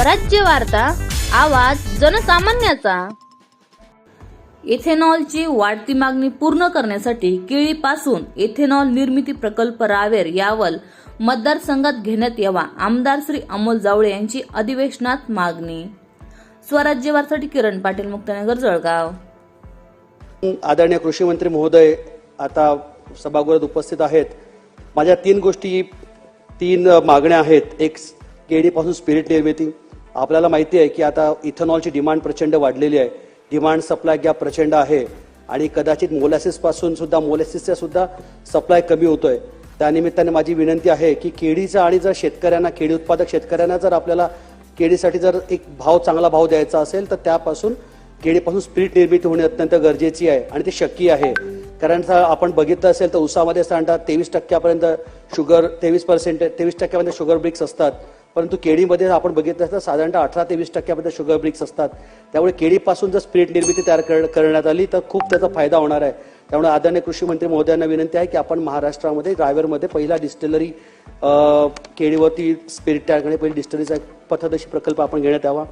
स्वराज्य वार्ता आवाज जनसामान्याचा. इथेनॉलची वाढती मागणी पूर्ण करण्यासाठी केळीपासून इथेनॉल निर्मिती प्रकल्प रावेर यावल मतदारसंघात घेण्यात यावा आमदार श्री अमोल जावळे यांची अधिवेशनात मागणी. स्वराज्य वार्तासाठी किरण पाटील मुक्तनगर जळगाव. आदरणीय कृषी मंत्री महोदय आता सभागृहात उपस्थित आहेत. माझ्या तीन गोष्टी तीन मागण्या आहेत. एक केळीपासून स्पिरिट निर्मिती आपल्याला माहिती आहे की आता इथेनॉलची डिमांड प्रचंड वाढलेली आहे. डिमांड सप्लाय गॅप प्रचंड आहे. आणि कदाचित मोलॅसिसपासून सुद्धा मोलॅसिसचा सुद्धा सप्लाय कमी होतोय. त्यानिमित्ताने माझी विनंती आहे की केळीचा आणि जर शेतकऱ्यांना केळी उत्पादक शेतकऱ्यांना जर आपल्याला केळीसाठी जर एक भाव चांगला भाव द्यायचा असेल तर त्यापासून केळीपासून स्पिरिट निर्मिती होणे अत्यंत गरजेची आहे आणि ते शक्य आहे. कारण आपण बघितलं असेल तर उसामध्ये साधारणतः तेवीस टक्क्यापर्यंत शुगर तेवीस पर्सेंट तेवीस टक्क्यापर्यंत शुगर ब्रिक्स असतात. परंतु केळीमध्ये आपण बघितलं तर साधारणतः अठरा ते वीस टक्क्यामध्ये शुगर ब्रिक्स असतात. त्यामुळे केळीपासून जर स्पिरिट निर्मिती तयार कर- करण्यात आली तर खूप त्याचा फायदा होणार आहे. त्यामुळे आदरणीय कृषी मंत्री महोदयांना विनंती आहे की आपण महाराष्ट्रामध्ये ड्रायव्हरमध्ये पहिला डिस्टिलरी केळीवरती स्पिरिट तयार करणे पहिली डिस्टिलरीचा पथदर्शी प्रकल्प आपण घेण्यात यावा.